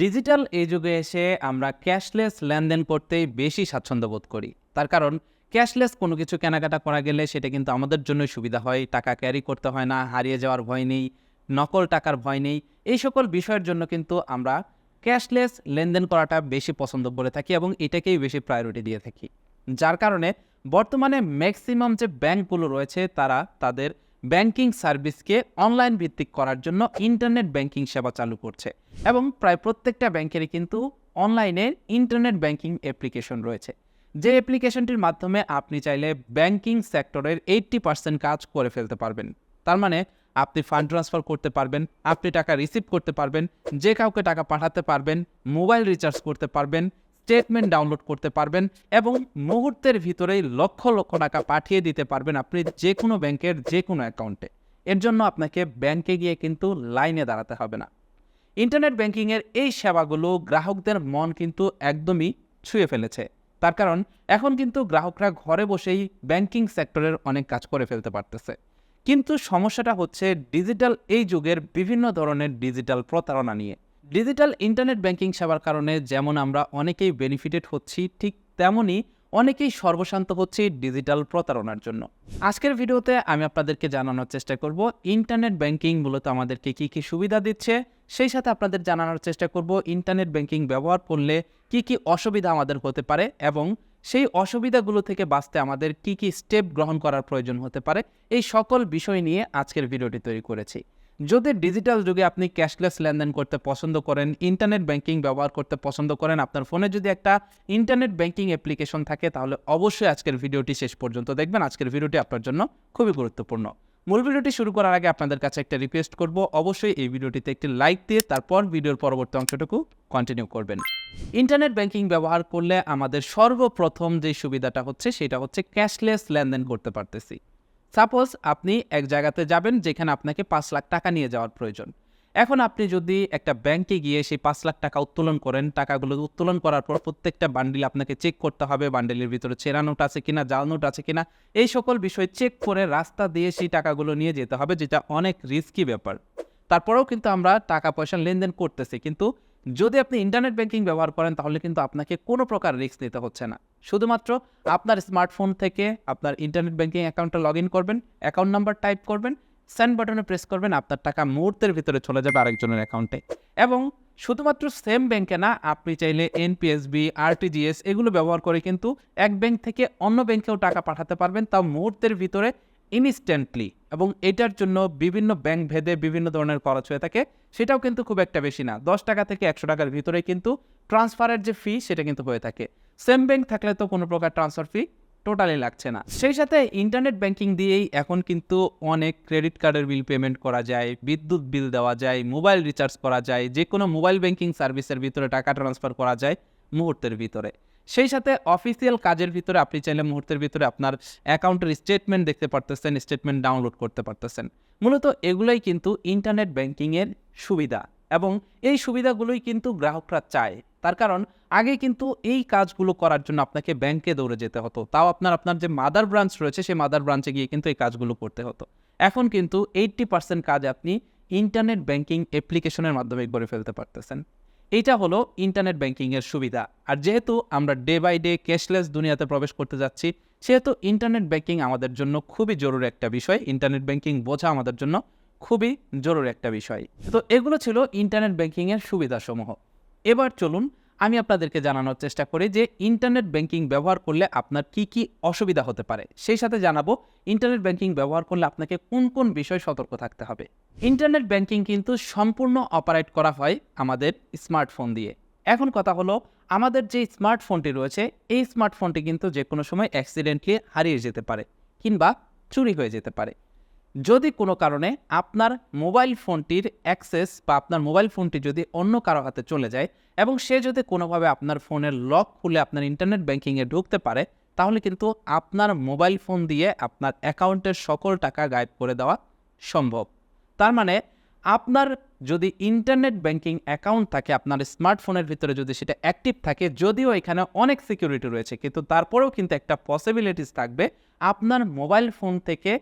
Digital এই যুগে এসে আমরা ক্যাশলেস লেনদেন করতেই বেশি স্বাচ্ছন্দ্য বোধ করি। তার কারণ, ক্যাশলেস কোনো কিছু কেনাকাটা করা গেলে সেটা কিন্তু আমাদের জন্যই সুবিধা হয়, টাকা ক্যারি করতে হয় না, হারিয়ে যাওয়ার ভয় নেই, নকল টাকার ভয় নেই, এই সকল বিষয়ের জন্য কিন্তু আমরা ক্যাশলেস লেনদেন করাটা বেশি পছন্দ করে থাকি এবং এটাকেই বেশি প্রায়োরিটি দিয়ে থাকি। যার কারণে বর্তমানে ম্যাক্সিমাম যে ব্যাংকগুলো রয়েছে তারা তাদের ব্যাংকিং সার্ভিসকে অনলাইন ভিত্তিক করার জন্য ইন্টারনেট ব্যাংকিং সেবা চালু করছে এবং প্রায় প্রত্যেকটা ব্যাংকেরই কিন্তু অনলাইনে ইন্টারনেট ব্যাংকিং অ্যাপ্লিকেশন রয়েছে। যে অ্যাপ্লিকেশনটির মাধ্যমে আপনি চাইলে ব্যাংকিং সেক্টরের এইট্টি পার্সেন্ট কাজ করে ফেলতে পারবেন। তার মানে আপনি ফান্ড ট্রান্সফার করতে পারবেন, আপনি টাকা রিসিভ করতে পারবেন, যে কাউকে টাকা পাঠাতে পারবেন, মোবাইল রিচার্জ করতে পারবেন স্টেটমেন্ট ডাউনলোড করতে পারবেন এবং মুহূর্তের ভিতরেই লক্ষ লক্ষ টাকা পাঠিয়ে দিতে পারবেন আপনি যে কোনো ব্যাংকের যে কোনো অ্যাকাউন্টে। এর জন্য আপনাকে ব্যাংকে গিয়ে কিন্তু লাইনে দাঁড়াতে হবে না। ইন্টারনেট ব্যাংকিংয়ের এই সেবাগুলো গ্রাহকদের মন কিন্তু একদমই ছুঁয়ে ফেলেছে। তার কারণ, এখন কিন্তু গ্রাহকরা ঘরে বসেই ব্যাংকিং সেক্টরের অনেক কাজ করে ফেলতে পারতেছে। কিন্তু সমস্যাটা হচ্ছে ডিজিটাল এই যুগের বিভিন্ন ধরনের ডিজিটাল প্রতারণা নিয়ে। ডিজিটাল ইন্টারনেট ব্যাংকিং সেবার কারণে যেমন আমরা অনেকেই বেনিফিটেড হচ্ছি, ঠিক তেমনই অনেকেই সর্বশান্ত হচ্ছে ডিজিটাল প্রতারণার জন্য। আজকের ভিডিওতে আমি আপনাদেরকে জানানোর চেষ্টা করব, ইন্টারনেট ব্যাংকিং মূলত আমাদেরকে কী কী সুবিধা দিচ্ছে, সেই সাথে আপনাদের জানানোর চেষ্টা করব ইন্টারনেট ব্যাংকিং ব্যবহার করলে কি কি অসুবিধা আমাদের হতে পারে এবং সেই অসুবিধাগুলো থেকে বাঁচতে আমাদের কি কি স্টেপ গ্রহণ করার প্রয়োজন হতে পারে, এই সকল বিষয় নিয়ে আজকের ভিডিওটি তৈরি করেছি। যদি ডিজিটাল যুগে আপনি ক্যাশলেস লেনদেন করতে পছন্দ করেন ইন্টারনেট ব্যাংকিং ব্যবহার করতে পছন্দ করেন, আপনার ফোনে যদি একটা ইন্টারনেট ব্যাংকিং অ্যাপ্লিকেশন থাকে, তাহলে অবশ্যই আজকের ভিডিওটি শেষ পর্যন্ত দেখবেন। আজকের ভিডিওটি আপনার জন্য খুবই গুরুত্বপূর্ণ। মূল ভিডিওটি শুরু করার আগে আপনাদের কাছে একটা রিকোয়েস্ট করব। অবশ্যই এই ভিডিওটিতে একটি লাইক দিয়ে তারপর ভিডিওর পরবর্তী অংশটুকু কন্টিনিউ করবেন। ইন্টারনেট ব্যাংকিং ব্যবহার করলে আমাদের সর্বপ্রথম যে সুবিধাটা হচ্ছে, সেটা হচ্ছে ক্যাশলেস লেনদেন করতে পারতেছি। সাপোজ আপনি এক জায়গাতে যাবেন যেখানে আপনাকে পাঁচ লাখ টাকা নিয়ে যাওয়ার প্রয়োজন। এখন আপনি যদি একটা ব্যাংকে গিয়ে সেই পাঁচ লাখ টাকা উত্তোলন করেন, টাকাগুলো উত্তোলন করার পর প্রত্যেকটা বান্ডিল আপনাকে চেক করতে হবে, বান্ডিলের ভিতরে চেরা নোট আছে কিনা, জাল নোট আছে কিনা, এই সকল বিষয় চেক করে রাস্তা দিয়ে সেই টাকাগুলো নিয়ে যেতে হবে, যেটা অনেক রিস্কি ব্যাপার। তারপরেও কিন্তু আমরা টাকা পয়সা লেনদেন করতেছি, কিন্তু যদি আপনি ইন্টারনেট ব্যাংকিং ব্যবহার করেন, তাহলে কিন্তু আপনাকে কোনো প্রকার রিস্ক নিতে হচ্ছে না। শুধুমাত্র আপনার স্মার্টফোন থেকে আপনার ইন্টারনেট ব্যাংকিং অ্যাকাউন্টে লগ ইন করবেন অ্যাকাউন্ট নাম্বার টাইপ করবেন সেন্ড বাটনে প্রেস করবেন, আপনার টাকা মুহূর্তের ভিতরে চলে যাবে আরেকজনের অ্যাকাউন্টে এবং শুধুমাত্র সেম ব্যাংকে না, আপনি চাইলে এনপিএসবি আরটিজিএস এগুলো ব্যবহার করে কিন্তু এক ব্যাংক থেকে অন্য ব্যাংকেও টাকা পাঠাতে পারবেন, তাও মুহূর্তের ভিতরে ইনস্ট্যান্টলি এবং এটার জন্য বিভিন্ন ব্যাংক ভেদে বিভিন্ন ধরনের খরচ হয়ে থাকে, সেটাও কিন্তু খুব একটা বেশি না। দশ টাকা থেকে একশো টাকার ভিতরে কিন্তু ট্রান্সফারের যে ফি সেটা কিন্তু হয়ে থাকে। সেম ব্যাংক থাকলে তো কোনো প্রকার ট্রান্সফার ফি টোটালি লাগছে না। সেই সাথে ইন্টারনেট ব্যাংকিং দিয়েই এখন কিন্তু অনেক ক্রেডিট কার্ডের বিল পেমেন্ট করা যায়, বিদ্যুৎ বিল দেওয়া যায় মোবাইল রিচার্জ করা যায় যে কোনো মোবাইল ব্যাংকিং সার্ভিসের ভিতরে টাকা ট্রান্সফার করা যায় মুহূর্তের ভিতরে। সেই সাথে অফিসিয়াল কাজের ভিতরে আপনি চাইলে মুহূর্তের ভিতরে আপনার অ্যাকাউন্টের স্টেটমেন্ট দেখতে পারতেছেন স্টেটমেন্ট ডাউনলোড করতে পারতেছেন। মূলত এগুলোই কিন্তু ইন্টারনেট ব্যাংকিংয়ের সুবিধা এবং এই সুবিধাগুলোই কিন্তু গ্রাহকরা চায়। তার কারণ আগে কিন্তু এই কাজগুলো করার জন্য আপনাকে ব্যাংকে দৌড়ে যেতে হতো। তাও আপনার আপনার যে মাদার ব্রাঞ্চ রয়েছে, সেই মাদার ব্রাঞ্চে গিয়ে কিন্তু এই কাজগুলো করতে হতো। এখন কিন্তু এইট্টি পার্সেন্ট কাজ আপনি ইন্টারনেট ব্যাংকিং অ্যাপ্লিকেশনের মাধ্যমে করে ফেলতে পারতেছেন। এইটা হলো ইন্টারনেট ব্যাংকিংয়ের সুবিধা। আর যেহেতু আমরা ডে বাই ডে ক্যাশলেস দুনিয়াতে প্রবেশ করতে যাচ্ছি, সেহেতু ইন্টারনেট ব্যাংকিং আমাদের জন্য খুবই জরুরি একটা বিষয়। ইন্টারনেট ব্যাংকিং বোঝা আমাদের জন্য খুবই জরুরি একটা বিষয়। তো এগুলো ছিল ইন্টারনেট ব্যাংকিংয়ের সুবিধাসমূহ। এবার চলুন আমি আপনাদেরকে জানানোর চেষ্টা করি যে ইন্টারনেট ব্যাংকিং ব্যবহার করলে আপনার কি কি অসুবিধা হতে পারে। সেই সাথে জানাব, ইন্টারনেট ব্যাংকিং ব্যবহার করলে আপনাকে কোন কোন বিষয় সতর্ক থাকতে হবে। ইন্টারনেট ব্যাংকিং কিন্তু সম্পূর্ণ অপারেট করা হয় আমাদের স্মার্টফোন দিয়ে। এখন কথা হলো, আমাদের যে স্মার্টফোনটি রয়েছে, এই স্মার্টফোনটি কিন্তু যে কোনো সময় অ্যাক্সিডেন্টলি হারিয়ে যেতে পারে কিংবা চুরি হয়ে যেতে পারে। যদি কোনো কারণে আপনার মোবাইল ফোনটির অ্যাক্সেস বা আপনার মোবাইল ফোনটি যদি অন্য কারও হাতে চলে যায় এবং সে যদি কোনোভাবে আপনার ফোনের লক খুলে আপনার ইন্টারনেট ব্যাংকিংয়ে ঢুকতে পারে, তাহলে কিন্তু আপনার মোবাইল ফোন দিয়ে আপনার অ্যাকাউন্টের সকল টাকা গায়েব করে দেওয়া সম্ভব। তার মানে আপনার যদি ইন্টারনেট ব্যাংকিং অ্যাকাউন্ট থাকে, আপনার স্মার্টফোনের ভিতরে যদি সেটা অ্যাক্টিভ থাকে, যদিও এখানে অনেক সিকিউরিটি রয়েছে, কিন্তু তারপরেও কিন্তু একটা পসিবিলিটিস থাকবে, আপনার মোবাইল ফোন থেকে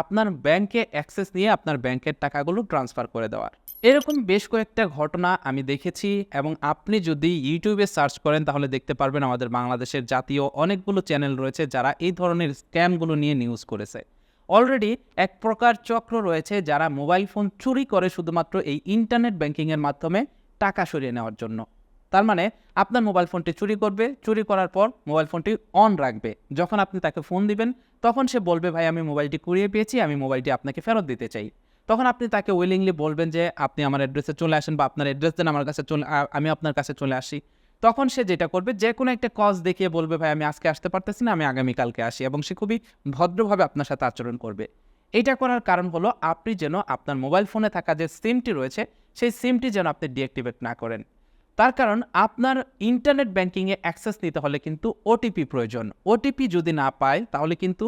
আপনার ব্যাংকে অ্যাক্সেস নিয়ে আপনার ব্যাংকের টাকাগুলো ট্রান্সফার করে দেওয়ার। এরকম বেশ কয়েকটা ঘটনা আমি দেখেছি এবং আপনি যদি ইউটিউবে সার্চ করেন তাহলে দেখতে পারবেন আমাদের বাংলাদেশের জাতীয় অনেকগুলো চ্যানেল রয়েছে যারা এই ধরনের স্ক্যামগুলো নিয়ে নিউজ করেছে। অলরেডি এক প্রকার চক্র রয়েছে যারা মোবাইল ফোন চুরি করে শুধুমাত্র এই ইন্টারনেট ব্যাংকিংয়ের মাধ্যমে টাকা সরিয়ে নেওয়ার জন্য। তার মানে আপনার মোবাইল ফোনটি চুরি করবে, চুরি করার পর মোবাইল ফোনটি অন রাখবে। যখন আপনি তাকে ফোন দিবেন, তখন সে বলবে, ভাই, আমি মোবাইলটি কুড়িয়ে পেয়েছি, আমি মোবাইলটি আপনাকে ফেরত দিতে চাই। তখন আপনি তাকে উইলিংলি বলবেন যে, আপনি আমার অ্যাড্রেসে চলে আসেন বা আপনার অ্যাড্রেস দেন, আমার কাছে চলে আমি আপনার কাছে চলে আসি। তখন সে যেটা করবে, যে কোনো একটা কজ দেখিয়ে বলবে, ভাই, আমি আজকে আসতে পারতেছি না, আমি আগামীকালকে আসি। এবং সে খুবই ভদ্রভাবে আপনার সাথে আচরণ করবে। এটা করার কারণ হলো, আপনি যেন আপনার মোবাইল ফোনে থাকা যে সিমটি রয়েছে, সেই সিমটি যেন আপনি ডিঅ্যাক্টিভেট না করেন। তার কারণ আপনার ইন্টারনেট ব্যাংকিংয়ে অ্যাক্সেস নিতে হলে কিন্তু ওটিপি প্রয়োজন। ওটিপি যদি না পায়, তাহলে কিন্তু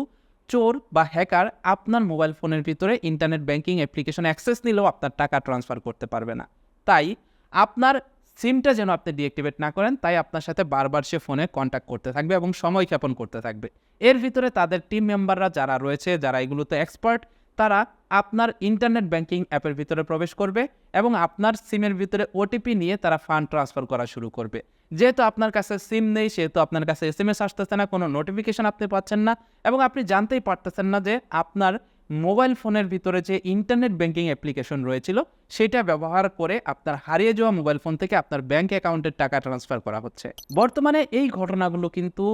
চোর বা হ্যাকার আপনার মোবাইল ফোনের ভিতরে ইন্টারনেট ব্যাংকিং অ্যাপ্লিকেশন অ্যাক্সেস নিলেও আপনার টাকা ট্রান্সফার করতে পারবে না। তাই আপনার সিমটা যেন আপনি ডিঅ্যাক্টিভেট না করেন, তাই আপনার সাথে বারবার সে ফোনে কন্ট্যাক্ট করতে থাকবে এবং সময় ক্ষেপণ করতে থাকবে। এর ভিতরে তাদের টিম মেম্বাররা যারা রয়েছে, যারা এগুলোতে এক্সপার্ট তারা আপনার ইন্টারনেট ব্যাংকিং অ্যাপের ভিতরে প্রবেশ করবে এবং আপনার সিমের ভিতরে ওটিপি নিয়ে তারা ফান্ড ট্রান্সফার করা শুরু করবে। যেহেতু আপনার কাছে সিম নেই, সেহেতু আপনার কাছে এস এম এস আসতেছে না, কোনো নোটিফিকেশন আপনি পাচ্ছেন না এবং আপনি জানতেই পারতেছেন না যে আপনার মোবাইল ফোনের ভিতরে যে ইন্টারনেট ব্যাংকিং অ্যাপ্লিকেশন রয়েছিল, সেটা ব্যবহার করে আপনার হারিয়ে যাওয়া মোবাইল ফোন থেকে আপনার ব্যাংক অ্যাকাউন্টের টাকা ট্রান্সফার করা হচ্ছে। বর্তমানে এই ঘটনাগুলো কিন্তু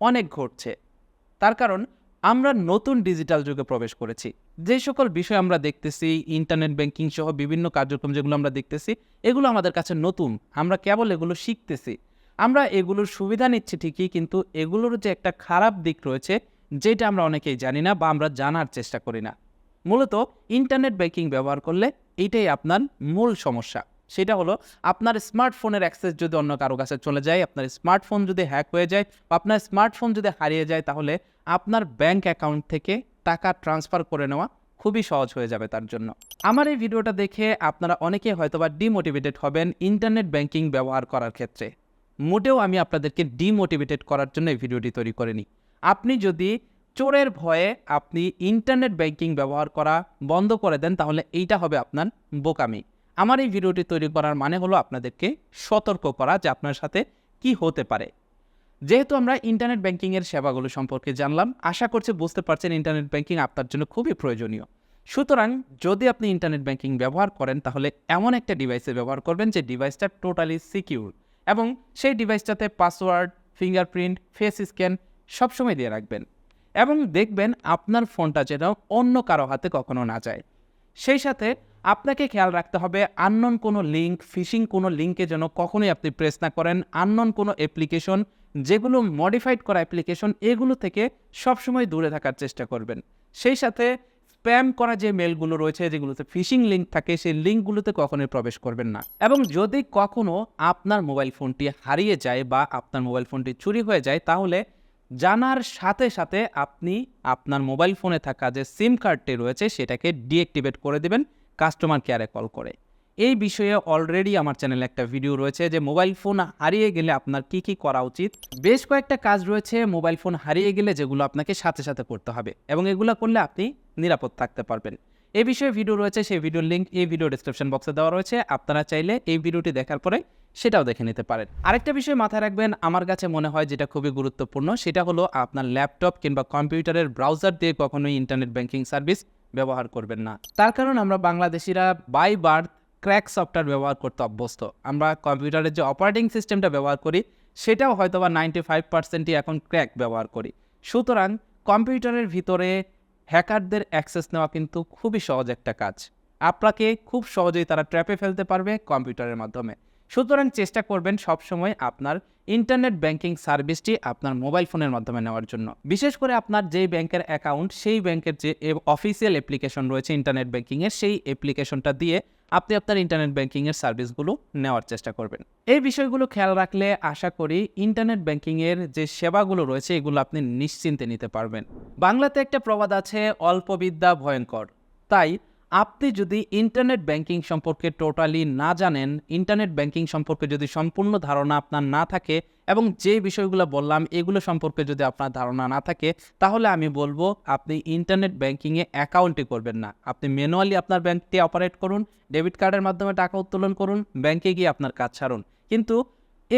অনেক ঘটছে। তার কারণ আমরা নতুন ডিজিটাল যুগে প্রবেশ করেছি। যে সকল বিষয় আমরা দেখতেছি ইন্টারনেট ব্যাংকিং সহ বিভিন্ন কার্যক্রম যেগুলো আমরা দেখতেছি, এগুলো আমাদের কাছে নতুন। আমরা কেবল এগুলো শিখতেছি। আমরা এগুলোর সুবিধা নিচ্ছি ঠিকই, কিন্তু এগুলোর যে একটা খারাপ দিক রয়েছে, যেটা আমরা অনেকেই জানি না বা আমরা জানার চেষ্টা করি না। মূলত ইন্টারনেট ব্যাংকিং ব্যবহার করলে এইটাই আপনার মূল সমস্যা। সেটা হলো আপনার স্মার্টফোনের অ্যাক্সেস যদি অন্য কারও কাছে চলে যায়, আপনার স্মার্টফোন যদি হ্যাক হয়ে যায় বা আপনার স্মার্টফোন যদি হারিয়ে যায়, তাহলে আপনার ব্যাংক অ্যাকাউন্ট থেকে টাকা ট্রান্সফার করে নেওয়া খুবই সহজ হয়ে যাবে তার জন্য। আমার এই ভিডিওটা দেখে আপনারা অনেকে হয়তোবা ডিমোটিভেটেড হবেন ইন্টারনেট ব্যাংকিং ব্যবহার করার ক্ষেত্রে। মোটেও আমি আপনাদেরকে ডিমোটিভেটেড করার জন্য এই ভিডিওটি তৈরি করিনি। আপনি যদি চোরের ভয়ে আপনি ইন্টারনেট ব্যাংকিং ব্যবহার করা বন্ধ করে দেন, তাহলে এইটা হবে আপনার বোকামি। আমার এই ভিডিওটি তৈরি করার মানে হলো আপনাদেরকে সতর্ক করা যে আপনার সাথে কি হতে পারে। যেহেতু আমরা ইন্টারনেট ব্যাংকিংয়ের সেবাগুলো সম্পর্কে জানলাম, আশা করছি বুঝতে পারছেন ইন্টারনেট ব্যাংকিং আপনার জন্য খুবই প্রয়োজনীয়। সুতরাং যদি আপনি ইন্টারনেট ব্যাংকিং ব্যবহার করেন, তাহলে এমন একটা ডিভাইসে ব্যবহার করবেন যে ডিভাইসটা টোটালি সিকিউর এবং সেই ডিভাইসটাতে পাসওয়ার্ড ফিঙ্গারপ্রিন্ট ফেস স্ক্যান সবসময় দিয়ে রাখবেন এবং দেখবেন আপনার ফোনটা যেন অন্য কারও হাতে কখনো না যায়। সেই সাথে আপনাকে খেয়াল রাখতে হবে আননন কোনো লিঙ্ক ফিশিং কোনো লিঙ্কে যেন কখনোই আপনি প্রেস না করেন। আননন কোনো অ্যাপ্লিকেশন যেগুলো মডিফাইড করা অ্যাপ্লিকেশন এগুলো থেকে সবসময় দূরে থাকার চেষ্টা করবেন। সেই সাথে স্প্যাম করা যে মেলগুলো রয়েছে, যেগুলোতে ফিশিং লিঙ্ক থাকে, সেই লিঙ্কগুলোতে কখনোই প্রবেশ করবেন না। এবং যদি কখনো আপনার মোবাইল ফোনটি হারিয়ে যায় বা আপনার মোবাইল ফোনটি চুরি হয়ে যায়, তাহলে জানার সাথে সাথে আপনি আপনার মোবাইল ফোনে থাকা যে সিম কার্ডটি রয়েছে, সেটাকে ডিঅ্যাক্টিভেট করে দেবেন। কাস্টমার কেয়ারে কল করে। এই বিষয়ে অলরেডি আমার চ্যানেলে একটা ভিডিও রয়েছে যে মোবাইল ফোন হারিয়ে গেলে আপনার কি কি করা উচিত। বেশ কয়েকটা কাজ রয়েছে মোবাইল ফোন হারিয়ে গেলে যেগুলো আপনাকে সাথে সাথে করতে হবে এবং এগুলো করলে আপনি নিরাপদ থাকতে পারবেন। এই বিষয়ে ভিডিও রয়েছে, সেই ভিডিওর লিঙ্ক এই ভিডিও ডিসক্রিপশন বক্সে দেওয়া রয়েছে। আপনারা চাইলে এই ভিডিওটি দেখার পরে সেটাও দেখে নিতে পারেন। আরেকটা বিষয় মাথায় রাখবেন, আমার কাছে মনে হয় যেটা খুবই গুরুত্বপূর্ণ, সেটা হলো আপনার ল্যাপটপ কিংবা কম্পিউটারের ব্রাউজার দিয়ে কখনোই ইন্টারনেট ব্যাংকিং সার্ভিস ব্যবহার করবেন না। তার কারণ আমরা বাংলাদেশিরা বাই বার্থ ক্র্যাক সফটওয়্যার ব্যবহার করতে অভ্যস্ত। আমরা কম্পিউটারের যে অপারেটিং সিস্টেমটা ব্যবহার করি, সেটাও হয়তো বা নাইনটি ফাইভ পার্সেন্টই এখন ক্র্যাক ব্যবহার করি। সুতরাং কম্পিউটারের ভিতরে হ্যাকারদের অ্যাক্সেস নেওয়া কিন্তু খুবই সহজ একটা কাজ। আপনাকে খুব সহজেই তারা ট্র্যাপে ফেলতে পারবে কম্পিউটারের মাধ্যমে। সুতরাং চেষ্টা করবেন সবসময় আপনার ইন্টারনেট ব্যাংকিং সার্ভিসটি আপনার মোবাইল ফোনের মাধ্যমে নেওয়ার জন্য। বিশেষ করে আপনার যেই ব্যাংকের অ্যাকাউন্ট, সেই ব্যাংকের যে অফিসিয়াল অ্যাপ্লিকেশন রয়েছে ইন্টারনেট ব্যাংকিংয়ের, সেই অ্যাপ্লিকেশনটা দিয়ে আপনি আপনার ইন্টারনেট ব্যাংকিংয়ের সার্ভিসগুলো নেওয়ার চেষ্টা করবেন। এই বিষয়গুলো খেয়াল রাখলে আশা করি ইন্টারনেট ব্যাংকিংয়ের যে সেবাগুলো রয়েছে, এগুলো আপনি নিশ্চিন্তে নিতে পারবেন। বাংলাতে একটা প্রবাদ আছে, অল্প বিদ্যা ভয়ঙ্কর। তাই আপনি যদি ইন্টারনেট ব্যাংকিং সম্পর্কে টোটালি না জানেন, ইন্টারনেট ব্যাংকিং সম্পর্কে যদি সম্পূর্ণ ধারণা আপনার না থাকে এবং যে বিষয়গুলো বললাম এগুলো সম্পর্কে যদি আপনার ধারণা না থাকে, তাহলে আমি বলব আপনি ইন্টারনেট ব্যাংকিংয়ে অ্যাকাউন্টই করবেন না। আপনি ম্যানুয়ালি আপনার ব্যাংকটি অপারেট করুন, ডেবিট কার্ডের মাধ্যমে টাকা উত্তোলন করুন, ব্যাংকে গিয়ে আপনার কাজ ছাড়ুন। কিন্তু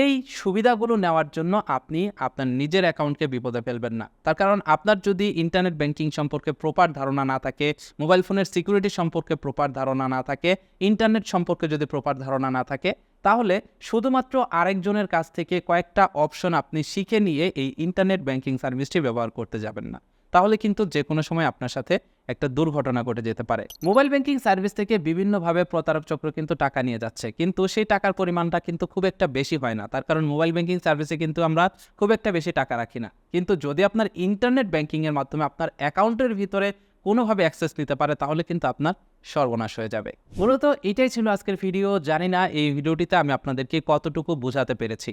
এই সুবিধাগুলো নেওয়ার জন্য আপনি আপনার নিজের অ্যাকাউন্টকে বিপদে ফেলবেন না। তার কারণ আপনার যদি ইন্টারনেট ব্যাংকিং সম্পর্কে প্রপার ধারণা না থাকে মোবাইল ফোনের সিকিউরিটি সম্পর্কে প্রপার ধারণা না থাকে ইন্টারনেট সম্পর্কে যদি প্রপার ধারণা না থাকে, তাহলে শুধুমাত্র আরেকজনের কাছ থেকে কয়েকটা অপশন আপনি শিখে নিয়ে এই ইন্টারনেট ব্যাংকিং সার্ভিসটি ব্যবহার করতে যাবেন না। তাহলে কিন্তু যে কোনো সময় আপনার সাথে একটা দুর্ঘটনা ঘটে যেতে পারে। মোবাইল ব্যাংকিং সার্ভিস থেকে বিভিন্নভাবে প্রতারক চক্র কিন্তু টাকা নিয়ে যাচ্ছে। কিন্তু সেই টাকার পরিমাণটা কিন্তু খুব একটা বেশি হয় না। তার কারণ মোবাইল ব্যাংকিং সার্ভিসে কিন্তু আমরা খুব একটা বেশি টাকা রাখি না। কিন্তু যদি আপনার ইন্টারনেট ব্যাংকিংয়ের মাধ্যমে আপনার অ্যাকাউন্টের ভিতরে কোনোভাবে অ্যাক্সেস নিতে পারে, তাহলে কিন্তু আপনার সর্বনাশ হয়ে যাবে। মূলত এটাই ছিল আজকের ভিডিও। জানি না এই ভিডিওটিতে আমি আপনাদেরকে কতটুকু বোঝাতে পেরেছি।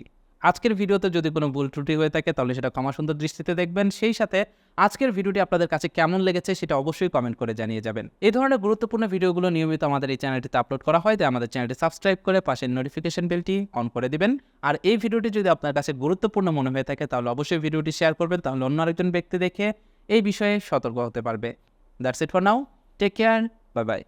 আজকের ভিডিওতে যদি কোনো ভুল ত্রুটি হয়ে থাকে, তাহলে সেটা ক্ষমা সুন্দর দৃষ্টিতে দেখবেন। সেই সাথে আজকের ভিডিওটি আপনাদের কাছে কেমন লেগেছে সেটা অবশ্যই কমেন্ট করে জানিয়ে যাবেন। এই ধরনের গুরুত্বপূর্ণ ভিডিওগুলো নিয়মিত আমাদের এই চ্যানেলটিতে আপলোড করা হয়, তাই আমাদের চ্যানেলটি সাবস্ক্রাইব করে পাশের নোটিফিকেশন বেলটি অন করে দিবেন। আর এই ভিডিওটি যদি আপনার কাছে গুরুত্বপূর্ণ মনে হয়ে থাকে, তাহলে অবশ্যই ভিডিওটি শেয়ার করবেন, তাহলে অন্য আরেকজন ব্যক্তি দেখে এই বিষয়ে সতর্ক হতে পারবে। That's it for now take care bye bye